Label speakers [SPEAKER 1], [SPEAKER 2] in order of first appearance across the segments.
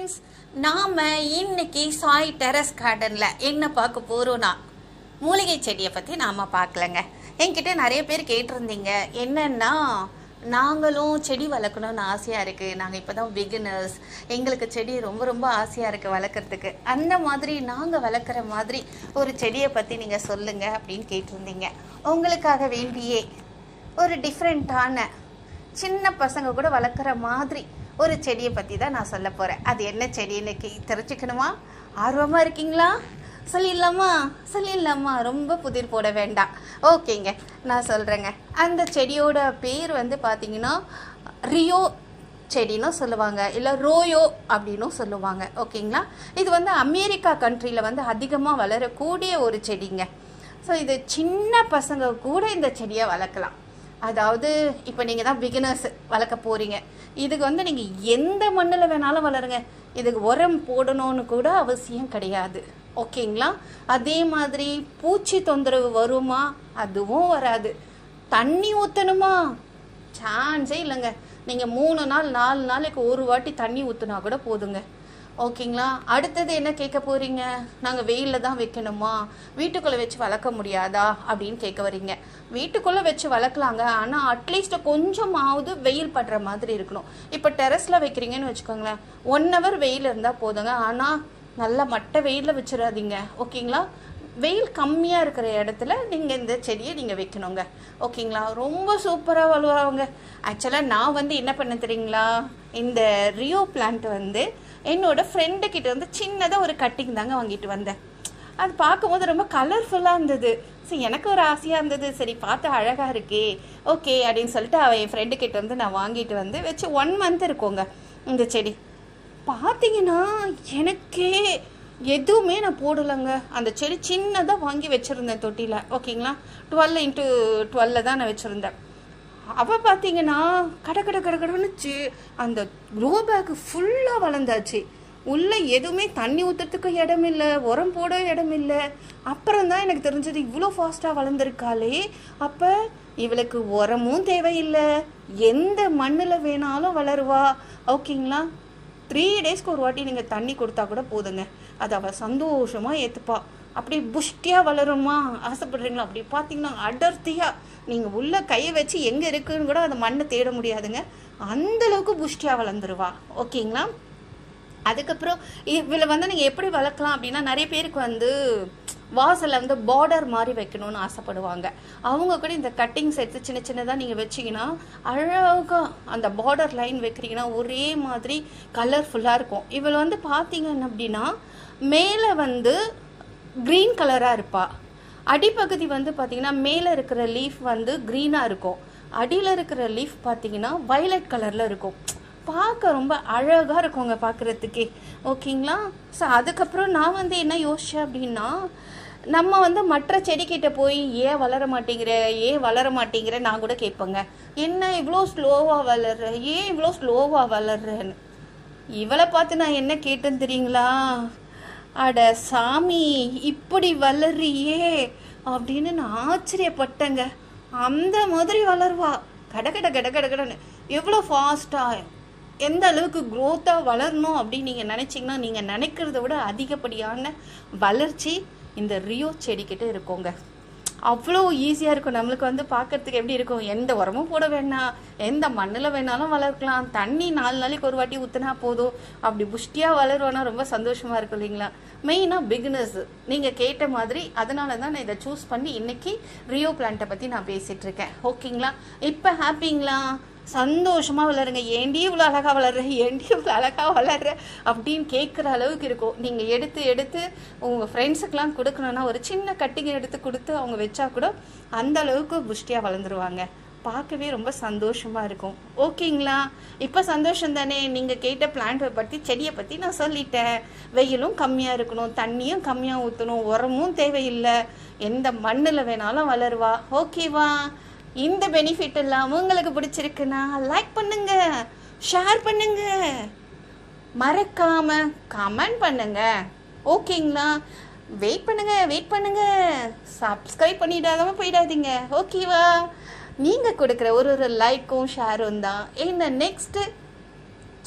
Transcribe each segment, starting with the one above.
[SPEAKER 1] Friends நாம் இன்னைக்கு Sai terrace கார்டனில் என்ன பார்க்க போகிறோன்னா மூலிகை செடியை பற்றி நாம் பார்க்கலங்க. என்கிட்ட நிறைய பேர் கேட்டிருந்தீங்க. என்னென்னா நாங்களும் செடி வளர்க்கணும்னு ஆசையாக இருக்குது நாங்கள் இப்போ தான் பிகினர்ஸ் எங்களுக்கு செடி ரொம்ப ரொம்ப ஆசையாக இருக்குது வளர்க்குறதுக்கு. அந்த மாதிரி நாங்கள் வளர்க்குற மாதிரி ஒரு செடியை பற்றி நீங்கள் சொல்லுங்கள் அப்படின்னு கேட்டிருந்தீங்க. உங்களுக்காக வேண்டியே ஒரு டிஃப்ரெண்ட்டான சின்ன பசங்க கூட வளர்க்குற மாதிரி ஒரு செடியை பற்றி தான் நான் சொல்ல போகிறேன் அது என்ன செடின்னு தெரிஞ்சுக்கணுமா? ஆர்வமாக இருக்கீங்களா? சொல்லிடலாமா? சொல்லிடலாமா? ரொம்ப புதிர் போட வேண்டாம். ஓகேங்க நான் சொல்கிறேங்க அந்த செடியோட பேர் வந்து பார்த்தீங்கன்னா ரியோ செடின்னு சொல்லுவாங்க இல்லை ரோயோ அப்படின்னும் சொல்லுவாங்க. ஓகேங்களா? இது வந்து அமெரிக்கா கண்ட்ரியில் வந்து அதிகமாக வளரக்கூடிய ஒரு செடிங்க. ஸோ இது சின்ன பசங்க கூட இந்த செடியை வளர்க்கலாம். அதாவது இப்போ நீங்கள் தான் பிகினர்ஸ் வளர்க்க போகிறீங்க இதுக்கு வந்து நீங்கள் எந்த மண்ணில் வேணாலும் வளருங்க. இதுக்கு உரம் போடணும்னு கூட அவசியம் கிடையாது. ஓகேங்களா? அதே மாதிரி பூச்சி தொந்தரவு வருமா? அதுவும் வராது. தண்ணி ஊற்றணுமா சான்ஸே இல்லைங்க. நீங்கள் மூணு நாள் நாலு நாளைக்கு ஒரு வாட்டி தண்ணி ஊற்றுனா கூட போதுங்க. ஓகேங்களா? அடுத்தது என்ன கேட்க போறீங்க? நாங்கள் வெயிலில் தான் வைக்கணுமா? வீட்டுக்குள்ளே வச்சு வளர்க்க முடியாதா? அப்படின்னு கேட்க வரீங்க. வீட்டுக்குள்ளே வச்சு வளர்க்கலாங்க. ஆனால் அட்லீஸ்ட் கொஞ்சமாவது வெயில் படுற மாதிரி இருக்கணும். இப்போ டெரஸில் வைக்கிறீங்கன்னு வச்சுக்கோங்களேன். ஒன் ஹவர் வெயில் இருந்தால் போதுங்க. ஆனால் நல்லா மட்டை வெயிலில் வச்சிடாதீங்க. ஓகேங்களா? வெயில் கம்மியாக இருக்கிற இடத்துல நீங்கள் இந்த செடியை நீங்கள் வைக்கணுங்க. ஓகேங்களா? ரொம்ப சூப்பராக வளருவாங்க. ஆக்சுவலாக நான் வந்து என்ன பண்ண தெரியுங்களா? இந்த ரியோ பிளான்ட் வந்து என்னோட ஃப்ரெண்டு கிட்ட வந்து சின்னதாக ஒரு கட்டிங் தாங்க வாங்கிட்டு வந்தேன். அது பார்க்கும்போது ரொம்ப கலர்ஃபுல்லாக இருந்தது. சரி எனக்கு ஒரு ஆசையாக இருந்தது. சரி பார்த்து அழகாக இருக்கே. ஓகே அப்படின்னு சொல்லிட்டு அவன் என் ஃப்ரெண்டு கிட்ட வந்து நான் வாங்கிட்டு வந்து வச்சு ஒன் மந்த் இருக்குங்க. இந்த செடி. பார்த்தீங்கன்னா எனக்கே எதுவுமே நான் போடலைங்க. அந்த செடி சின்னதாக வாங்கி வச்சுருந்தேன் தொட்டியில். ஓகேங்களா? டுவெல் இன்ட்டு டுவெல்ல தான் நான் வச்சுருந்தேன். அவள் பார்த்தீங்கன்னா கட கட கட கடனுச்சு. அந்த க்ரோ பேக்கு ஃபுல்லாக வளர்ந்தாச்சு. உள்ளே எதுவுமே தண்ணி ஊற்றுறதுக்கு இடம் இல்லை உரம் போட இடம் இல்லை அப்புறம் தான் எனக்கு தெரிஞ்சது இவ்வளோ ஃபாஸ்ட்டாக வளர்ந்துருக்காளே. அப்போ இவளுக்கு உரமும் தேவையில்லை. எந்த மண்ணில் வேணாலும் வளருவா. ஓகேங்களா? த்ரீ டேஸ்க்கு ஒரு வாட்டி நீங்கள் தண்ணி கொடுத்தா கூட போதுங்க. அது அவள் சந்தோஷமாக ஏற்றுப்பாள் அப்படி புஷ்டியாக வளருமா ஆசைப்படுறீங்களா? அப்படி பார்த்தீங்கன்னா அடர்த்தியாக நீங்கள் உள்ள கையை வச்சு எங்கே இருக்குன்னு கூட அந்த மண்ணை தேட முடியாதுங்க. அந்த அளவுக்கு புஷ்டியாக வளர்ந்துருவா. ஓகேங்களா? அதுக்கப்புறம் இவளை வந்து நீங்கள் எப்படி வளர்க்கலாம் அப்படின்னா நிறைய பேருக்கு வந்து வாசலில் வந்து பார்டர் மாதிரி வைக்கணும்னு ஆசைப்படுவாங்க. அவங்க கூட இந்த கட்டிங்ஸ் எடுத்து சின்ன சின்னதாக நீங்கள் வச்சிங்கன்னா அழகாக அந்த பார்டர் லைன் வைக்கிறீங்கன்னா ஒரே மாதிரி கலர்ஃபுல்லாக இருக்கும். இவள் வந்து பார்த்தீங்க அப்படின்னா மேலே வந்து க்ரீன் கலராக இருப்பா. அடிப்பகுதி வந்து பார்த்தீங்கன்னா மேலே இருக்கிற லீஃப் வந்து க்ரீனாக இருக்கும். அடியில் இருக்கிற லீஃப் பார்த்தீங்கன்னா வைலட் கலரில் இருக்கும். பார்க்க ரொம்ப அழகாக இருக்குங்க பார்க்குறதுக்கே ஓகேங்களா? ஸோ அதுக்கப்புறம் நான் வந்து என்ன யோசித்தேன் அப்படின்னா நம்ம வந்து மற்ற செடிக்கிட்ட போய் ஏன் வளர மாட்டேங்கிற? ஏன் வளர மாட்டேங்கிற? நான் கூட கேட்பேங்க. என்ன இவ்வளோ ஸ்லோவாக வளர்ற? ஏன் இவ்வளோ ஸ்லோவாக வளர்றேன்னு? இவளை பார்த்து நான் என்ன கேட்டேன்னு தெரியுங்களா? அட சாமி இப்படி வளர்றியே அப்படின்னு நான் ஆச்சரியப்பட்டேங்க. அந்த மாதிரி வளருவா. கட கட கட எவ்வளோ ஃபாஸ்ட்டாக எந்த அளவுக்கு க்ரோத்தாக வளரணும் அப்படின்னு நீங்கள் நினச்சிங்கன்னா நீங்கள் நினைக்கிறத விட அதிகப்படியான வளர்ச்சி இந்த ரியோ செடிக்கிட்ட இருக்கோங்க. அவ்வளோ ஈஸியாக இருக்கும். நம்மளுக்கு வந்து பார்க்கறதுக்கு எப்படி இருக்கும்? எந்த உரமும் போட வேணாம் எந்த மண்ணில் வேணாலும் வளர்க்கலாம். தண்ணி நாலு நாளைக்கு ஒரு வாட்டி ஊற்றினா போதும். அப்படி புஷ்டியாக வளருவானா ரொம்ப சந்தோஷமாக இருக்கும் இல்லைங்களா? மெயினாக பிகினர்ஸ் நீங்கள் கேட்ட மாதிரி அதனால தான் நான் இதை சூஸ் பண்ணி இன்றைக்கி ரியோ பிளான்ட்டை பற்றி நான் பேசிகிட்ருக்கேன் ஓகேங்களா இப்போ ஹாப்பிங்களா சந்தோஷமாக வளருங்க. ஏண்டி இவ்வளோ அழகாக வளர்ற? ஏண்டி இவ்வளோ அழகாக வளர்ற? அப்படின்னு கேட்குற அளவுக்கு இருக்கும். நீங்கள் எடுத்து எடுத்து உங்கள் ஃப்ரெண்ட்ஸுக்கெலாம் கொடுக்கணுன்னா ஒரு சின்ன கட்டிங் எடுத்து கொடுத்து அவங்க வச்சா கூட அந்த அளவுக்கு புஷ்டியாக வளர்ந்துருவாங்க. பார்க்கவே ரொம்ப சந்தோஷமாக இருக்கும். ஓகேங்களா? இப்போ சந்தோஷம் தானே? நீங்கள் கேட்ட பிளான்ட்டை பற்றி செடியை பற்றி நான் சொல்லிட்டேன். வெயிலும் கம்மியாக இருக்கணும். தண்ணியும் கம்மியாக ஊற்றணும் உரமும் தேவையில்லை. எந்த மண்ணில் வேணாலும் வளருவா. ஓகேவா? இந்த பெனிஃபிட் எல்லாம் உங்களுக்கு பிடிச்சிருக்குன்னா லைக் பண்ணுங்க ஷேர் பண்ணுங்க. மறக்காம கமெண்ட் பண்ணுங்க. ஓகேங்களா வெயிட் பண்ணுங்க வெயிட் பண்ணுங்க. சப்ஸ்கிரைப் பண்ணிடாதவங்க போயிடாதீங்க. ஓகேவா நீங்கள் கொடுக்குற ஒரு ஒரு லைக்கும் ஷேரும் தான். இந்த நெக்ஸ்ட்டு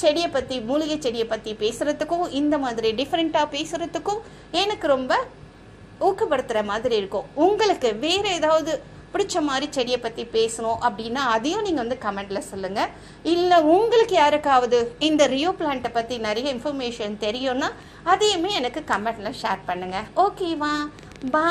[SPEAKER 1] செடியை பற்றி மூலிகை செடியை பற்றி பேசுகிறதுக்கும் இந்த மாதிரி டிஃப்ரெண்ட்டாக பேசுகிறதுக்கும் எனக்கு ரொம்ப ஊக்கப்படுத்துகிற மாதிரி இருக்கும். உங்களுக்கு வேறு ஏதாவது பிடிச்ச மாதிரி செடியை பற்றி பேசணும் அப்படின்னா அதையும் நீங்கள் வந்து கமெண்டில் சொல்லுங்கள் இல்லை உங்களுக்கு யாருக்காவது இந்த ரியோ பிளான்ட்டை பற்றி நிறைய இன்ஃபர்மேஷன் தெரியும்னா அதையுமே எனக்கு கமெண்டில் ஷேர் பண்ணுங்கள் ஓகேவா? பா